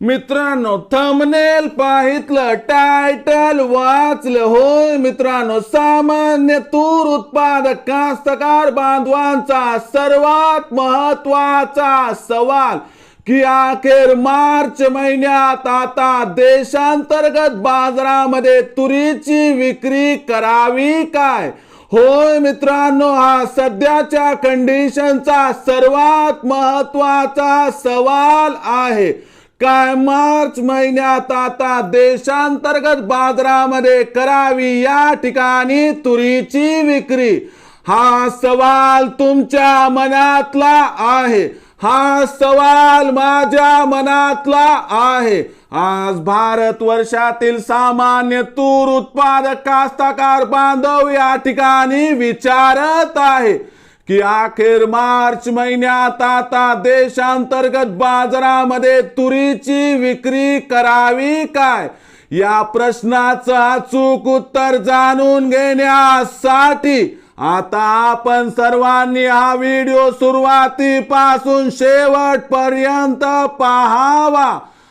मित्रांनो thumbnail पाहितलं title वाचलं होय मित्रांनो सामान्य तूर उत्पादक कास्तकार बांधवांचा सर्वात महत्त्वाचा सवाल की अखेर मार्च महिन्यात आता देशांतर्गत बाजारामध्ये तुरीची विक्री करावी काय? होय मित्रांनो हा सध्याच्या कंडिशनचा सर्वात महत्त्वाचा सवाल आहे. काय मार्च महिन्यात आता देशांतर्गत बाजारामध्ये करावी या ठिकाणी तुरीची विक्री? हा सवाल तुमच्या मनातला आहे. हा सवाल माझ्या मनातला आहे. आज भारत वर्षातील सामान्य तूर उत्पादक कास्तकार बांधव या ठिकाणी विचारत आहे. की अखेर मार्च महिन्यात आता देशांतर्गत बाजारामध्ये तुरीची विक्री करावी काय? या प्रश्नाचं अचूक उत्तर जाणून घेण्यासाठी आता आपण सर्वांनी हा व्हिडिओ सुरुवातीपासून शेवटपर्यंत पाहावा.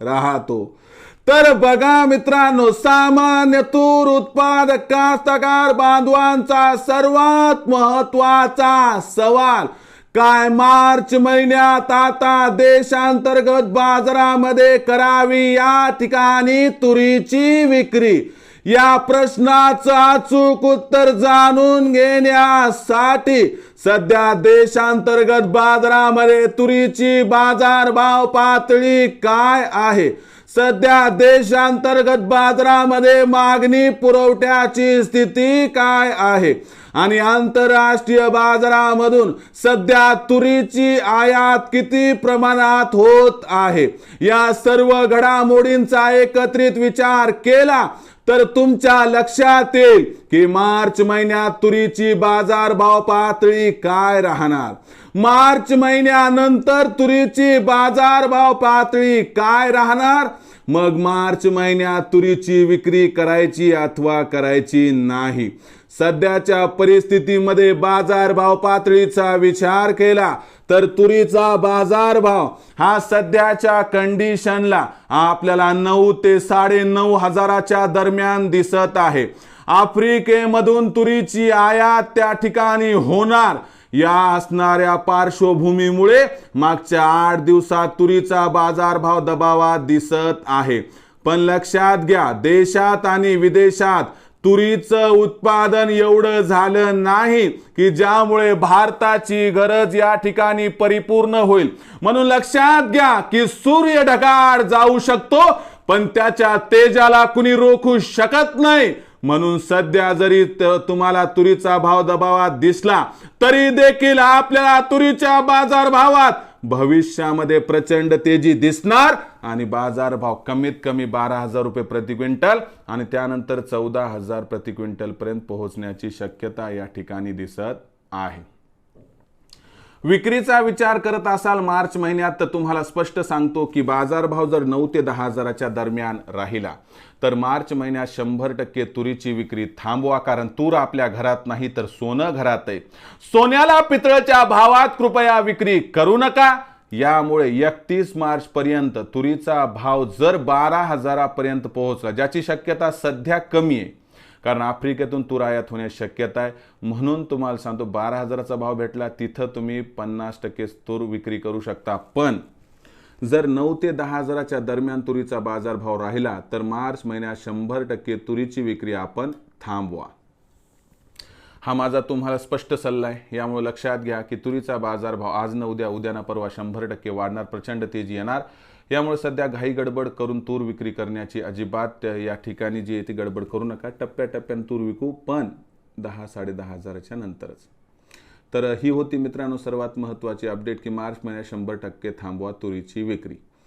राहतो. तर बघा मित्रांनो सामान्य तूर उत्पादक कास्तकार बांधवांचा सर्वात महत्त्वाचा सवाल काय मार्च महिन्यात आता देशांतर्गत बाजारामध्ये करावी या ठिकाणी तुरीची विक्री? या प्रश्नाचं अचूक उत्तर जाणून घेण्यासाठी सध्या देशांतर्गत बाजारामध्ये तुरीची बाजारभाव पातळी काय आहे? सध्या देशांतर्गत बाजारामध्ये मागणी पुरवठ्याची स्थिती काय आहे? आणि आंतरराष्ट्रीय बाजारामधून सध्या तुरीची आयात किती प्रमाणात होत आहे? या सर्व घडामोडींचा एकत्रित विचार केला तर तुमच्या लक्षात येईल की मार्च महिन्यात तुरीची बाजारभाव पातळी काय राहणार? मार्च महिन्यानंतर तुरीची बाजारभाव पातळी काय राहणार? मग मार्च महिन्यात तुरीची विक्री करायची अथवा करायची नाही. सध्याच्या परिस्थितीमध्ये बाजारभाव पातळीचा विचार केला तर तुरीचा बाजारभाव हा सध्याच्या कंडिशनला आपल्याला नऊ ते साडे नऊ हजाराच्या दरम्यान दिसत आहे. आफ्रिकेमधून तुरीची आयात त्या ठिकाणी होणार. या असणाऱ्या पार्श्वभूमीमुळे मागच्या आठ दिवसात तुरीचा बाजारभाव दबावात दिसत आहे. पण लक्षात घ्या देशात आणि विदेशात तुरीचं उत्पादन एवढं झालं नाही की ज्यामुळे भारताची गरज या ठिकाणी परिपूर्ण होईल. म्हणून लक्षात घ्या की सूर्य ढगाळ जाऊ शकतो पण त्याच्या तेजाला कुणी रोखू शकत नाही. म्हणून सध्या जरी तुम्हाला तुरीचा भाव दबावात दिसला तरी देखील आपल्याला तुरीच्या बाजार भावात भविष्यामध्ये प्रचंड तेजी दिसणार आणि बाजारभाव कमीत कमी बारा हजार रुपये प्रति क्विंटल आणि त्यानंतर चौदा हजार प्रति क्विंटल पर्यंत पोहोचण्याची शक्यता या ठिकाणी दिसत आहे. विक्रीचा विचार करत असाल मार्च महिन्यात तर तुम्हाला स्पष्ट सांगतो की बाजारभाव जर नऊ ते दहा हजाराच्या दरम्यान राहिला तर मार्च महिन्यात शंभर टक्के तुरीची विक्री थांबवा कारण तूर आपल्या घरात नाही तर सोनं घरात आहे. सोन्याला पितळच्या भावात कृपया विक्री करू नका. यामुळे एकतीस मार्च पर्यंत तुरीचा भाव जर बारा हजारापर्यंत पोहोचला ज्याची शक्यता सध्या कमी आहे कारण आफ्रिकेतून तूर आयात होण्याची शक्यता आहे. म्हणून तुम्हाला सांगतो बारा हजाराचा भाव भेटला तिथं तुम्ही पन्नास टक्के तूर विक्री करू शकता. पण जर नऊ ते दहा हजाराच्या दरम्यान तुरीचा बाजारभाव राहिला तर मार्च महिन्यात शंभर टक्के तुरीची विक्री आपण थांबवा. हा माझा तुम्हाला स्पष्ट सल्ला आहे. यामुळे लक्षात घ्या की तुरीचा बाजारभाव आज न उद्या उद्या ना परवा शंभर टक्के वाढणार प्रचंड तेजी येणार. यामुळे सध्या घाई गडबड करून तूर विक्री करण्याची अजिबात या ठिकाणी जी आहे ती गडबड करू नका. टप्प्याटप्प्यानं तूर विकू पण दहा साडेदहा हजाराच्या नंतरच. तर ही होती मित्रांनो सर्वात महत्त्वाची अपडेट की मार्च महिन्यात शंभर टक्के थांबवा तुरीची विक्री.